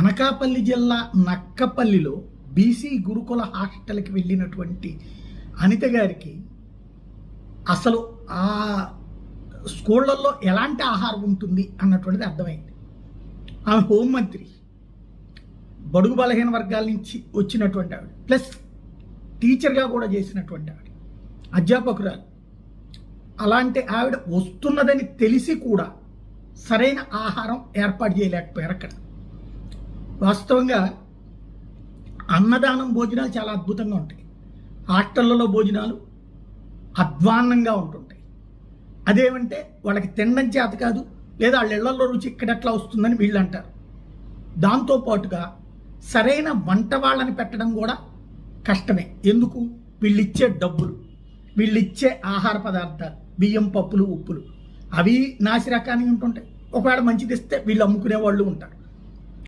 అనకాపల్లి జిల్లా నక్కపల్లిలో బీసీ గురుకుల హాస్టల్కి వెళ్ళినటువంటి అనిత గారికి అసలు ఆ స్కూళ్ళల్లో ఎలాంటి ఆహారం ఉంటుంది అన్నటువంటిది అర్థమైంది. ఆమె హోంమంత్రి బడుగు బలహీన వర్గాల నుంచి వచ్చినటువంటి ఆవిడ ప్లస్ టీచర్గా కూడా చేసినటువంటి ఆవిడ అధ్యాపకురాలు. అలాంటి ఆవిడ వస్తున్నదని తెలిసి కూడా సరైన ఆహారం ఏర్పాటు చేయలేకపోయారు అక్కడ. వాస్తవంగా అన్నదానం భోజనాలు చాలా అద్భుతంగా ఉంటాయి. హాస్టళ్ళలో భోజనాలు అధ్వాన్నంగా ఉంటుంటాయి. అదేమంటే వాళ్ళకి తినడం చేత కాదు లేదా వాళ్ళ ఇళ్ళలో రుచి ఇక్కడ ఎట్లా వస్తుందని వీళ్ళు అంటారు. దాంతోపాటుగా సరైన వంట వాళ్ళని పెట్టడం కూడా కష్టమే. ఎందుకు? వీళ్ళు ఇచ్చే డబ్బులు వీళ్ళు ఇచ్చే ఆహార పదార్థాలు బియ్యం పప్పులు ఉప్పులు అవి నాసి రకానికి ఉంటుంటాయి. ఒకవేళ మంచిది ఇస్తే వీళ్ళు అమ్ముకునే వాళ్ళు ఉంటారు.